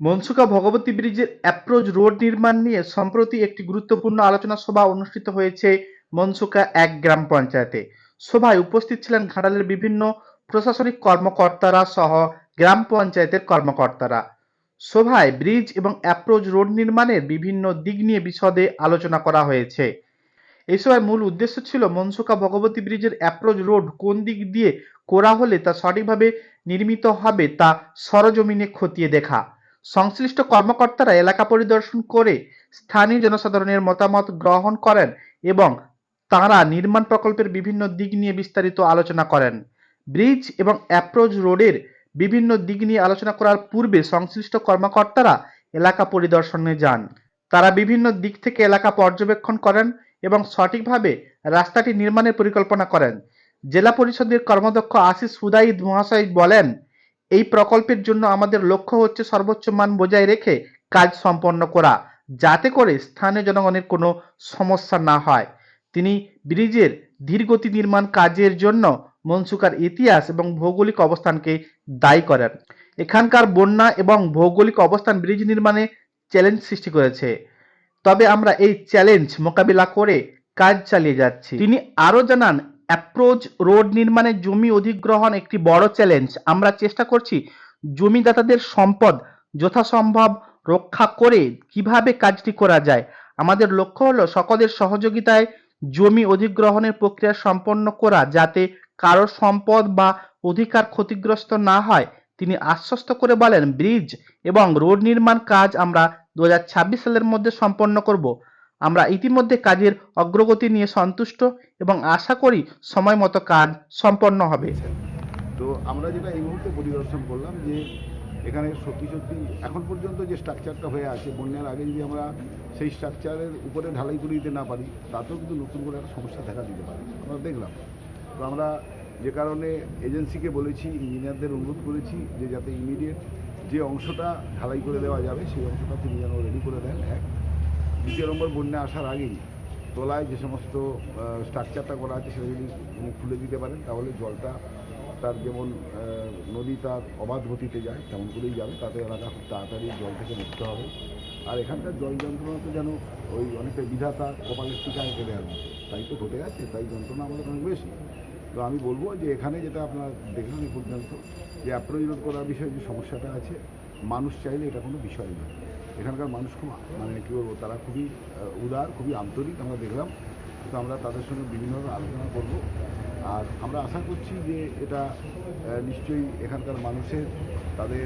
মনসুকা ভগবতী ব্রিজের approach road নির্মাণ নিয়ে সম্প্রতি একটি গুরুত্বপূর্ণ আলোচনা সভা অনুষ্ঠিত হয়েছে মনসুকা এক গ্রাম পঞ্চায়েতে। সভায় উপস্থিত ছিলেন ঘাটালের বিভিন্ন প্রশাসনিক কর্মকর্তারা সহ গ্রাম পঞ্চায়েতের কর্মকর্তারা। সভায় ব্রিজ এবং অ্যাপ্রোচ রোড নির্মাণের বিভিন্ন দিক নিয়ে বিশদে আলোচনা করা হয়েছে। এই সভায় মূল উদ্দেশ্য ছিল মনসুকা ভগবতী ব্রিজের অ্যাপ্রোচ রোড কোন দিক দিয়ে করা হলে তা সঠিকভাবে নির্মিত হবে তা সরজমিনে খতিয়ে দেখা। সংশ্লিষ্ট কর্মকর্তারা এলাকা পরিদর্শন করে স্থানীয় জনসাধারণের মতামত গ্রহণ করেন এবং তাঁরা নির্মাণ প্রকল্পের বিভিন্ন দিক নিয়ে বিস্তারিত আলোচনা করেন। ব্রিজ এবং অ্যাপ্রোচ রোডের বিভিন্ন দিক নিয়ে আলোচনা করার পূর্বে সংশ্লিষ্ট কর্মকর্তারা এলাকা পরিদর্শনে যান। তারা বিভিন্ন দিক থেকে এলাকা পর্যবেক্ষণ করেন এবং সঠিকভাবে রাস্তাটি নির্মাণের পরিকল্পনা করেন। জেলা পরিষদের কর্মদক্ষ আশিস সুদাইদ মহাশয় বলেন এই প্রকল্পের জন্য আমাদের লক্ষ্য হচ্ছে সর্বোচ্চ মান বজায় রেখে কাজ সম্পন্ন করা, যাতে করে স্থানীয় জনগণের কোনো সমস্যা না হয়। তিনি ব্রিজের ধীরগতি নির্মাণ কাজের জন্য মনসুকার ইতিহাস এবং ভৌগোলিক অবস্থানকে দায়ী করেন। এখানকার বন্যা এবং ভৌগোলিক অবস্থান ব্রিজ নির্মাণে চ্যালেঞ্জ সৃষ্টি করেছে। তবে আমরা এই চ্যালেঞ্জ মোকাবিলা করে কাজ চালিয়ে যাচ্ছি। তিনি আরও জানান অ্যাপ্রোচ রোড নির্মাণে জমি অধিগ্রহণ একটি বড় চ্যালেঞ্জ আমরা চেষ্টা করছি জমিদাতাদের সম্পদ যথাসম্ভব রক্ষা করে কীভাবে কাজটি করা যায়। আমাদের লক্ষ্য হলো সকলের সহযোগিতায় জমি অধিগ্রহণের প্রক্রিয়া সম্পন্ন করা যাতে কারও সম্পদ বা অধিকার ক্ষতিগ্রস্ত না হয়। তিনি আশ্বস্ত করে বলেন, ব্রিজ এবং রোড নির্মাণ কাজ আমরা দু হাজার ছাব্বিশ সালের মধ্যে সম্পন্ন করব। আমরা ইতিমধ্যে কাজের অগ্রগতি নিয়ে সন্তুষ্ট এবং আশা করি সময় মতো কাজ সম্পন্ন হবে। তো আমরা যেটা এই মুহূর্তে পরিদর্শন করলাম যে এখানে সত্যি সত্যি এখন পর্যন্ত যে স্ট্রাকচারটা হয়ে আছে, বন্যার আগে যদি আমরা সেই স্ট্রাকচারের উপরে ঢালাই করে দিতে না পারি, তাতেও কিন্তু নতুন করে একটা সমস্যা দেখা দিতে পারে। আমরা দেখলাম। তো আমরা যে কারণে এজেন্সিকে বলেছি ইঞ্জিনিয়ারদের অনুরোধ করেছি যে যাতে ইমিডিয়েট যে অংশটা ঢালাই করে দেওয়া যাবে, সেই অংশটা তিনি যেন রেডি করে দেন। এক দ্বিতীয় নম্বর বন্যা আসার আগেই তলায় যে সমস্ত স্ট্রাকচারটা করা আছে সেটা যদি উনি খুলে দিতে পারেন, তাহলে জলটা তার যেমন নদী তার অবাধ গতিতে যায়, তেমন করেই যাবে। তাতে এলাকা খুব তাড়াতাড়ি জল থেকে মুক্ত হবে। আর এখানকার জল যন্ত্রণা তো যেন ওই অনেকটা বিধাতা কপালের টিকায় কেটে আনবে তাই তো ঘটে আছে, তাই যন্ত্রণা আমাদের অনেক বেশি। তো আমি বলব যে এখানে যেটা আপনার দেখলেন এই পর্যন্ত, যে অ্যাপ্রোচ করার বিষয়ে যে সমস্যাটা আছে, মানুষ চাইলে এটা কোনো বিষয় না এখানকার মানুষ খুব মানে কী বলব তারা খুবই উদার খুবই আন্তরিক আমরা দেখলাম। তো আমরা তাদের সঙ্গে বিভিন্নভাবে আলোচনা করব। আর আমরা আশা করছি যে এটা নিশ্চয়ই এখানকার মানুষের তাদের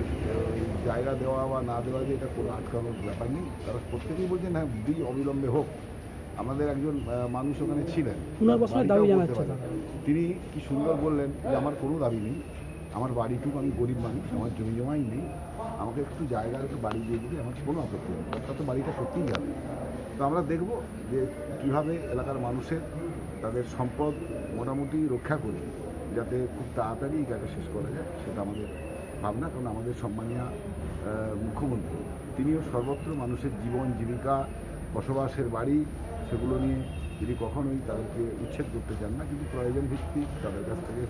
জায়গা দেওয়া বা না দেওয়া যে এটা কোনো আটকানোর ব্যাপার নেই। তারা প্রত্যেকেই বলছেন হ্যাঁ ব্রিজ অবিলম্বে হোক। আমাদের একজন মানুষ ওখানে ছিলেন। তিনি কি সুন্দর বললেন যে আমার কোনো দাবি নেই। আমার বাড়িটুকু আমি গরিব মানুষ আমার জমি জমাই নেই। আমাকে একটু জায়গা একটু বাড়ি দিয়ে দিলে আমার কোনো আপত্তি নেই। অর্থাৎ তো বাড়িটা সত্যিই যাবে। তো আমরা দেখব যে কীভাবে এলাকার মানুষের তাদের সম্পদ মোটামুটি রক্ষা করে যাতে খুব তাড়াতাড়ি কাজটা শেষ করা যায়, সেটা আমাদের ভাবনা। কারণ আমাদের সম্মানীয় মুখ্যমন্ত্রী, তিনিও সর্বত্র মানুষের জীবন, জীবিকা, বসবাসের বাড়ি, সেগুলো নিয়ে যদি কখনোই তাদেরকে উচ্ছেদ করতে চান না, কিন্তু প্রয়োজন ভিত্তিক তাদের কাছ থেকে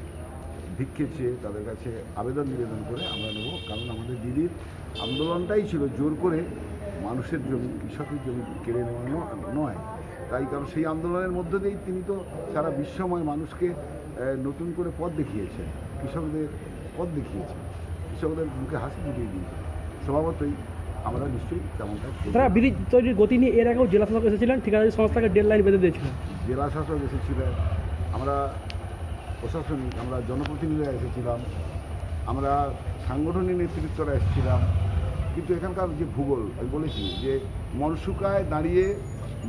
ভিক্ষে চেয়ে তাদের কাছে আবেদন নিবেদন করে আমরা নেব। কারণ আমাদের দিদির আন্দোলনটাই ছিল জোর করে মানুষের জমি কৃষকের জমি কেড়ে নেওয়া নয়। তাই কারণ সেই আন্দোলনের মধ্য দিয়েই তিনি তো সারা বিশ্বময় মানুষকে নতুন করে পথ দেখিয়েছেন কৃষকদের পথ দেখিয়েছেন কৃষকদের মুখে হাসি ফুটিয়ে দিয়েছেন। স্বভাবতই আমরা নিশ্চয়ই তেমনটা তারা ব্রিজ তৈরির গতি নিয়ে এর আগেও জেলা শাসক এসেছিলেন ঠিকাদারি সংস্থাকে ডেড লাইন বেঁধে দিয়েছিলেন। জেলা শাসক এসেছিলেন। আমরা প্রশাসনিক আমরা জনপ্রতিনিধিরা এসেছিলাম, আমরা সাংগঠনিক নেতৃত্বরা এসেছিলাম, কিন্তু এখানকার যে ভূগোল, আমি বলেছি যে মনসুকায় দাঁড়িয়ে,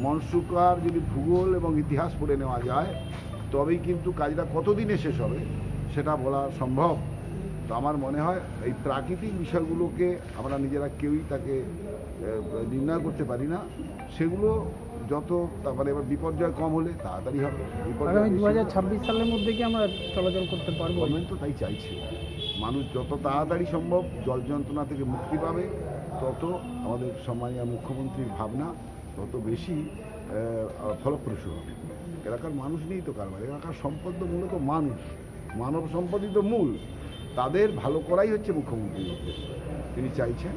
মনসুকার যদি ভূগোল এবং ইতিহাস পড়ে নেওয়া যায়, তবেই কিন্তু কাজটা কতদিনে শেষ হবে, সেটা বলা সম্ভব। তো আমার মনে হয় এই প্রাকৃতিক বিষয়গুলোকে আমরা নিজেরা কেউই তাকে নির্ণয় করতে পারি না। সেগুলো যত তারপরে এবার বিপর্যয় কম হলে তাড়াতাড়ি হবে। বিপর্যয় দু হাজার ছাব্বিশ সালের মধ্যে কি আমরা চলাচল করতে পারব? গভর্নমেন্ট তো তাই চাইছে। মানুষ যত তাড়াতাড়ি সম্ভব জল যন্ত্রণা থেকে মুক্তি পাবে তত আমাদের সম্মানীয় মুখ্যমন্ত্রীর ভাবনা তত বেশি ফলপ্রসূ হবে। এলাকার মানুষ নিয়েই তো কারবার এলাকার সম্পদ তো মূলত মানুষ। মানব সম্পদই তো মূল। তাদের ভালো করাই হচ্ছে মুখ্যমন্ত্রীর উদ্দেশ্য। তিনি চাইছেন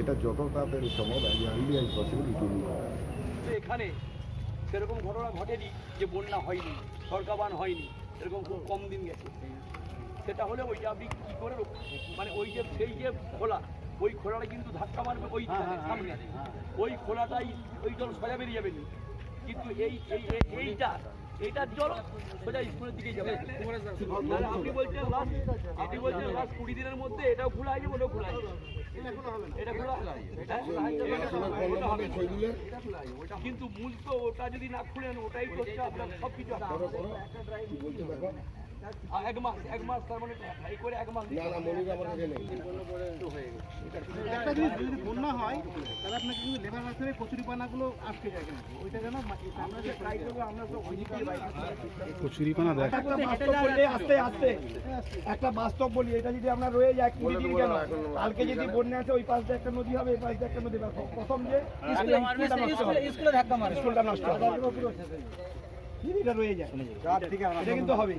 এটা যত তাড়াতাড়ি সম্ভব as early as possible it will তো এখানে সেরকম ঘটনা ঘটেনি যে বন্যা হয়নি সরকাবান হয়নি এরকম খুব কম দিন গেছে। সেটা হলে ওইটা আপনি কী করে মানে ওই যে সেই যে খোলা ওই খোলাটা কিন্তু ধাক্কা মারবে ওই সামনে। ওই খোলাটাই ওই জল সোজা বেরিয়ে যাবে না। কিন্তু এই এই এই- এইটা এইটার জল সোজা স্কুলের দিকে যাবে। আপনি বলছেন লাস্ট আপনি বলছেন লাস্ট কুড়ি দিনের মধ্যে এটাও খোলা হয়ে যাবে ওটাও খোলা হয়ে যাবে। কিন্তু মূল তো ওটা যদি না খুলেন ওটাই তো হচ্ছে আপনার সব কিছু এক মাস এক মাস তার মানে এই করে এক মাস না না একটা জিনিস যদি বন্যা হয় তাহলে আপনাকে কিন্তু লেবার রাস্তায় কচুরি আটকে যায় কেন? ওইটা যেন আমরা যে ট্রাই করব আমরা তো ওই দিকে কচুরি দেখ। একটা বাস্তব আস্তে আস্তে একটা বাস্তব বলি এটা যদি আমরা রয়ে যায় কুড়ি দিন কেন? কালকে যদি বন্যা আছে ওই পাশ দিয়ে একটা নদী হবে এই পাশ দিয়ে একটা নদী হবে। প্রথম যে স্কুলটা নষ্ট হবে। স্কুলটা ধাক্কা মারে স্কুলটা নষ্ট হবে। এটা রয়ে যায়। এটা কিন্তু হবে।